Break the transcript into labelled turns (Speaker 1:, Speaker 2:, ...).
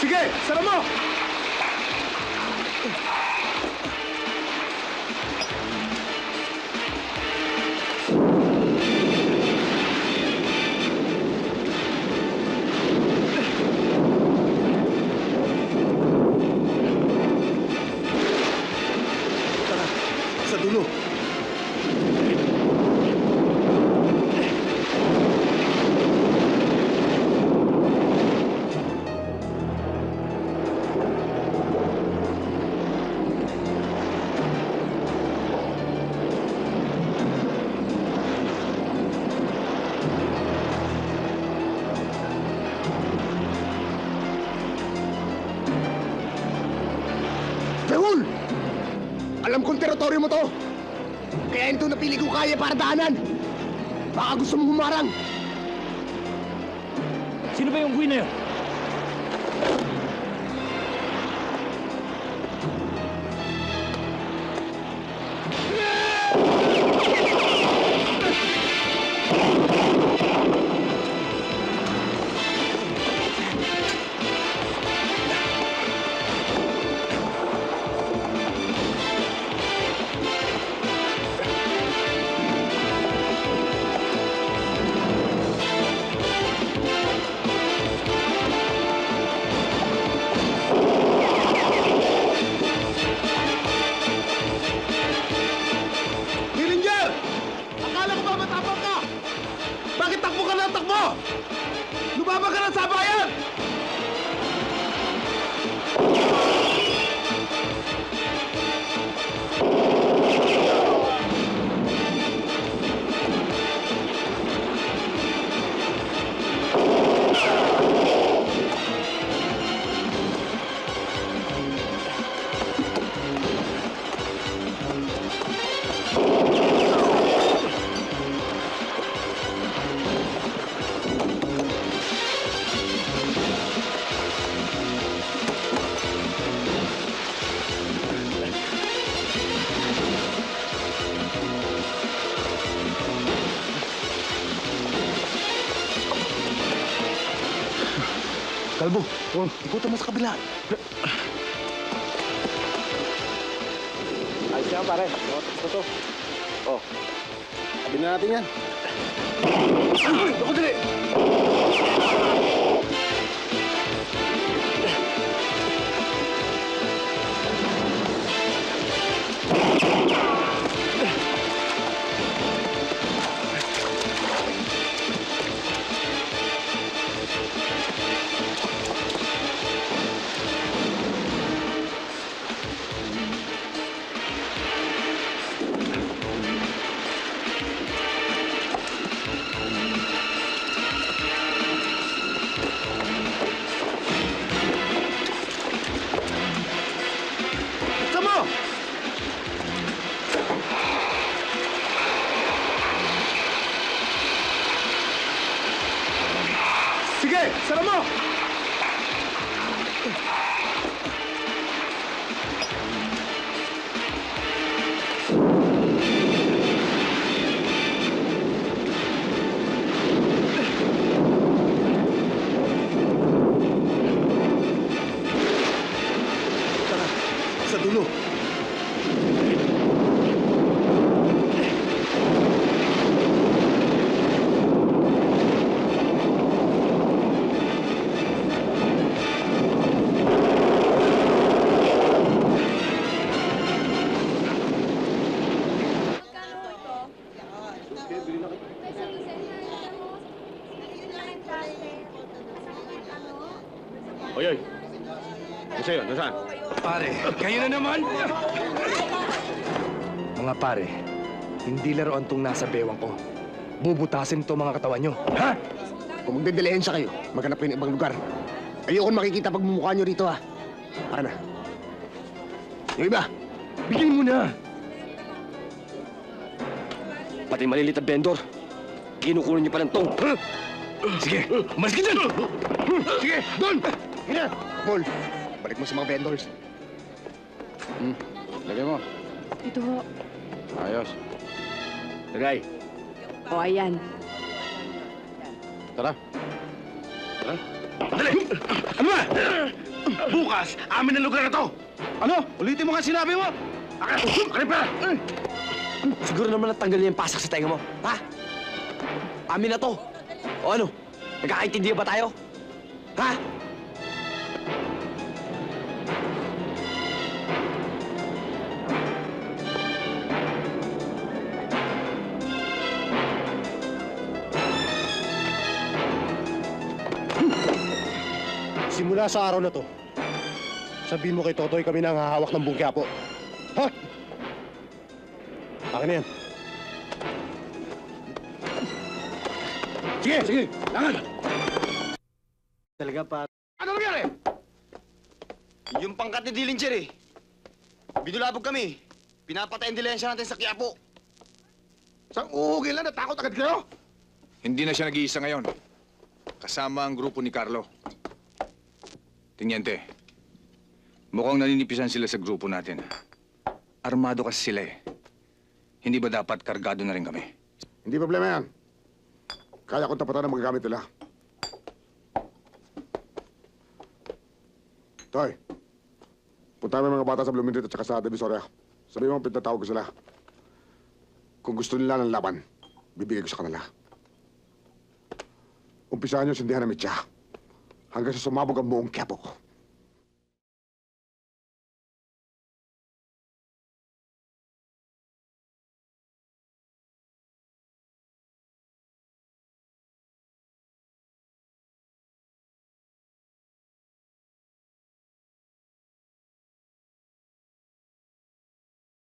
Speaker 1: Sige, sara! Teritoryo mo to. Kaya ito napili ko kaya para daanan. Baka gusto mong humarang.
Speaker 2: Sino ba yung buwi na yun?
Speaker 1: Kalbo, oh, ikutan mo sa kabila.
Speaker 3: Ayos yan, pare. Ito to. Oh. Sabi na natin yan.
Speaker 1: Ako dali! Sige, sara!
Speaker 3: Yun? Nasaan?
Speaker 1: Pare, kayo na naman!
Speaker 4: Mga pare, hindi laruan tong nasa bewang ko. Bubutasin to mga katawan nyo. Ha?
Speaker 1: Kung magdedilehensya kayo, maghanap kayo ng ibang lugar. Ayoko makikita pagmumukha nyo rito, ha? Para na. Yung iba,
Speaker 4: Bigyan mo na!
Speaker 3: Pati maliliit na vendor. Kinukunan niyo pa ng tong.
Speaker 4: Sige, umalis ka dyan!
Speaker 1: sige, doon! Hina! Paul, balik mo sa mga vendors.
Speaker 3: Lagay mo.
Speaker 5: Ito ho.
Speaker 3: Ayos. Lagay.
Speaker 5: O, ayan.
Speaker 3: Tara. Tara.
Speaker 1: Dali! Ano ba? Bukas, amin ang lugar na to! Ano? Ulitin mo nga sinabi mo! Akin! Akin pa!
Speaker 3: Siguro naman natanggal niya yung pasak sa tenga mo. Ha? Amin na to. O ano? Nagkakaintindihan ba tayo? Ha?
Speaker 6: Simula sa araw na to, sabihin mo kay Totoy kami na ang hahawak ng buong Quiapo. Ha? Akin na yan. Sige, sige. Langan!
Speaker 3: Talaga pa.
Speaker 1: Ano nangyari?
Speaker 3: Yung pangkat ni Dillinger eh. Binulabog kami. Pinapatay ang dilensya natin sa Quiapo.
Speaker 1: Sa uhugin lang, natakot agad kayo?
Speaker 7: Hindi na siya nag-iisa ngayon. Kasama ang grupo ni Carlo. Tiniente, mukhang naninipisan sila sa grupo natin. Armado kasi sila eh. Hindi ba dapat kargado na rin kami?
Speaker 1: Hindi problema yan. Kaya kong tapatan ang magagamit nila. Toy, punta mo mga bata sa Bloomingdale at saka sa Divisoria. Sabi mo, pinatawag ko sila. Kung gusto nila ng laban, bibigay ko sa kanila. Umpisahan niyo sindihan ng mitya hanggang sa sumabog ang buong Quiapo.